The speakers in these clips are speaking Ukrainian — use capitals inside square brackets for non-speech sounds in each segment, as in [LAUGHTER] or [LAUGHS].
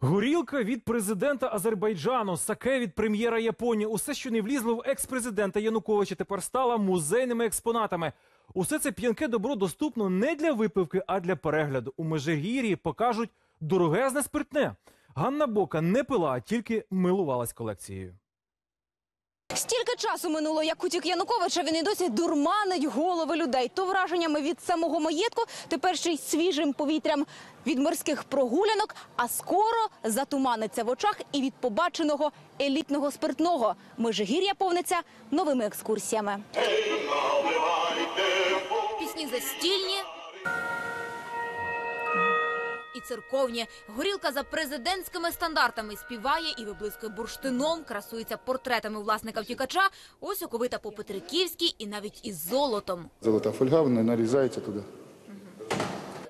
Горілка від президента Азербайджану, саке від прем'єра Японії. Усе, що не влізло в екс-президента Януковича, тепер стало музейними експонатами. Усе це п'янке добро доступно не для випивки, а для перегляду. У Межигір'ї покажуть дорогезне спиртне. Ганна Бока не пила, а тільки милувалась колекцією. Стільки часу минуло, як утік Януковича, він і досі дурманить голови людей. То враженнями від самого маєтку, тепер ще й свіжим повітрям від морських прогулянок, а скоро затуманиться в очах і від побаченого елітного спиртного. Межигір'я повниться новими екскурсіями. Пісні застільні. І церковні горілка за президентськими стандартами співає і виблискує бурштином, красується портретами власника втікача. Ось оковита по Петриківській і навіть із золотом. Золота фольга, вона нарізається туди.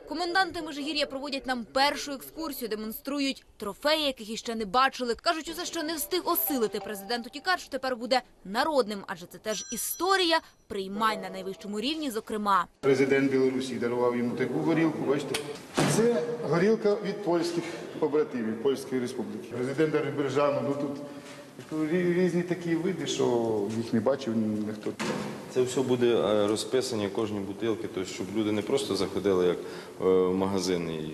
Коменданти Межигір'я проводять нам першу екскурсію, демонструють трофеї, яких іще не бачили. Кажуть, усе, що не встиг осилити президент утікач, тепер буде народним, адже це теж історія приймань на найвищому рівні. Зокрема, Президент Білорусі дарував йому таку горілку, бачите. Це горілка від польських побратимів, Польської республіки. Президент Азербайджану, ну тут різні такі види, що їх не бачив ніхто. Це все буде е, розписані кожні бутилки, тобто, щоб люди не просто заходили як е, в магазин і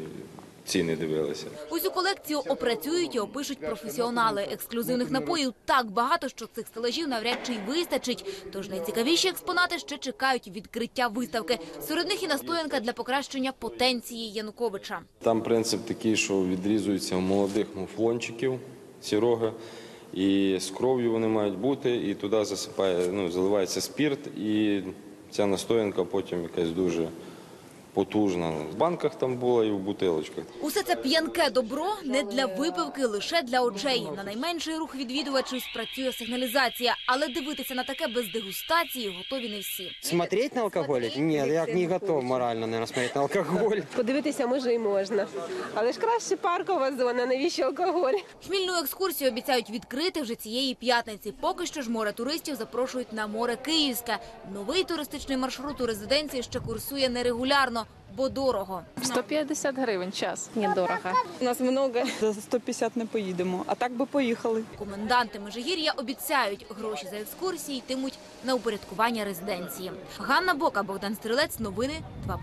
ціни дивилися. усю колекцію опрацюють і опишуть професіонали. Ексклюзивних напоїв так багато, що цих стелажів навряд чи й вистачить. Тож найцікавіші експонати ще чекають відкриття виставки. Серед них і настоянка для покращення потенції Януковича. Там принцип такий, що відрізуються молодих муфлончиків, ці роги, і з кров'ю вони мають бути, і туди засипає, ну, заливається спірт, і ця настоянка потім якась дуже потужна. В банках там була і в бутилочках. Усе це п'янке добро не для випивки, лише для очей. На найменший рух відвідувачів спрацює сигналізація, але дивитися на таке без дегустації готові не всі. Смотреть на алкоголь? Нет, я не готов морально, наверное, смотреть на алкоголь. [LAUGHS] Подивитися може і можна. Але ж краще паркова зона, навіщо алкоголь? Хмільну екскурсію обіцяють відкрити вже цієї п'ятниці. Поки що ж море туристів запрошують на море Київське. Новий туристичний маршрут у резиденції ще курсує нерегулярно, бо дорого. 150 гривень час. Недорого. У нас много. За 150 не поїдемо, а так би поїхали. Коменданти Межигір'я обіцяють, гроші за екскурсії йтимуть на упорядкування резиденції. Ганна Бока, Богдан Стрілець, новини 2+,2.